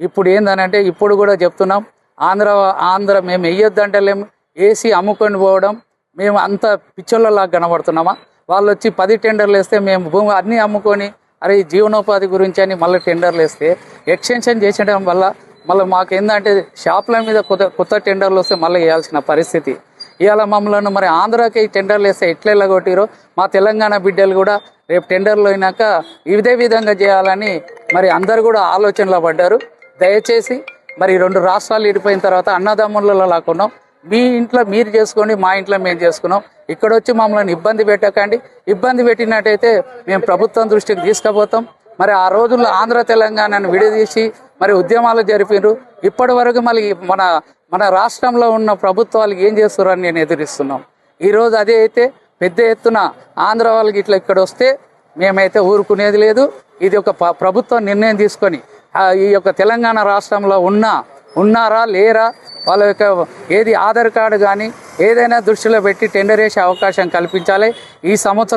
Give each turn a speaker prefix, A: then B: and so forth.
A: ఇప్పుడు ఏందనంటే ఇప్పుడు కూడా చెప్తున్నాం ఆంధ్ర ఆంధ్ర మేము వెయ్యొద్దంటలేము ఏసీ అమ్ముకొని పోవడం మేము అంత పిచ్చోళ్ళలాగా కనబడుతున్నామా? వాళ్ళు వచ్చి పది టెండర్లు వేస్తే మేము భూమి అన్నీ అమ్ముకొని అరే జీవనోపాధి గురించి అని మళ్ళీ టెండర్లు వేస్తే ఎక్స్టెన్షన్ చేసడం వల్ల మళ్ళీ మాకు ఏంటంటే షాపుల మీద కొత్త కొత్త టెండర్లు వస్తే మళ్ళీ వేయాల్సిన పరిస్థితి. ఇవాళ మమ్మల్ని మరి ఆంధ్రాకి టెండర్లు వేస్తే ఎట్లా ఎల్లగొట్టిరో మా తెలంగాణ బిడ్డలు కూడా రేపు టెండర్లు అయినాక ఇదే విధంగా చేయాలని మరి అందరు కూడా ఆలోచనలో పడ్డారు. దయచేసి మరి రెండు రాష్ట్రాలు విడిపోయిన తర్వాత అన్నదమ్ములలో లాక్కున్నాం. మీ ఇంట్లో మీరు చేసుకోండి మా ఇంట్లో మేము చేసుకున్నాం. ఇక్కడ వచ్చి మమ్మల్ని ఇబ్బంది పెట్టకండి. ఇబ్బంది పెట్టినట్టయితే మేము ప్రభుత్వం దృష్టికి తీసుకుపోతాం. మరి ఆ రోజుల్లో ఆంధ్ర తెలంగాణను విడదీసి మరి ఉద్యమాలు జరిపినారు ఇప్పటి వరకు మళ్ళీ మన మన రాష్ట్రంలో ఉన్న ప్రభుత్వాలు ఏం చేస్తున్నారని నేను ఎదురిస్తున్నాం. ఈరోజు అదే అయితే పెద్ద ఎత్తున ఆంధ్ర వాళ్ళకి ఇట్లా ఇక్కడ వస్తే మేమైతే ఊరుకునేది లేదు. ఇది ఒక ప- ప్రభుత్వం నిర్ణయం తీసుకొని ఈ యొక్క తెలంగాణ రాష్ట్రంలో ఉన్నా ఉన్నారా లేరా వాళ్ళ యొక్క ఏది ఆధార్ కార్డు కానీ ఏదైనా దృష్టిలో పెట్టి టెండర్ వేసే అవకాశం కల్పించాలి. ఈ సంవత్సరం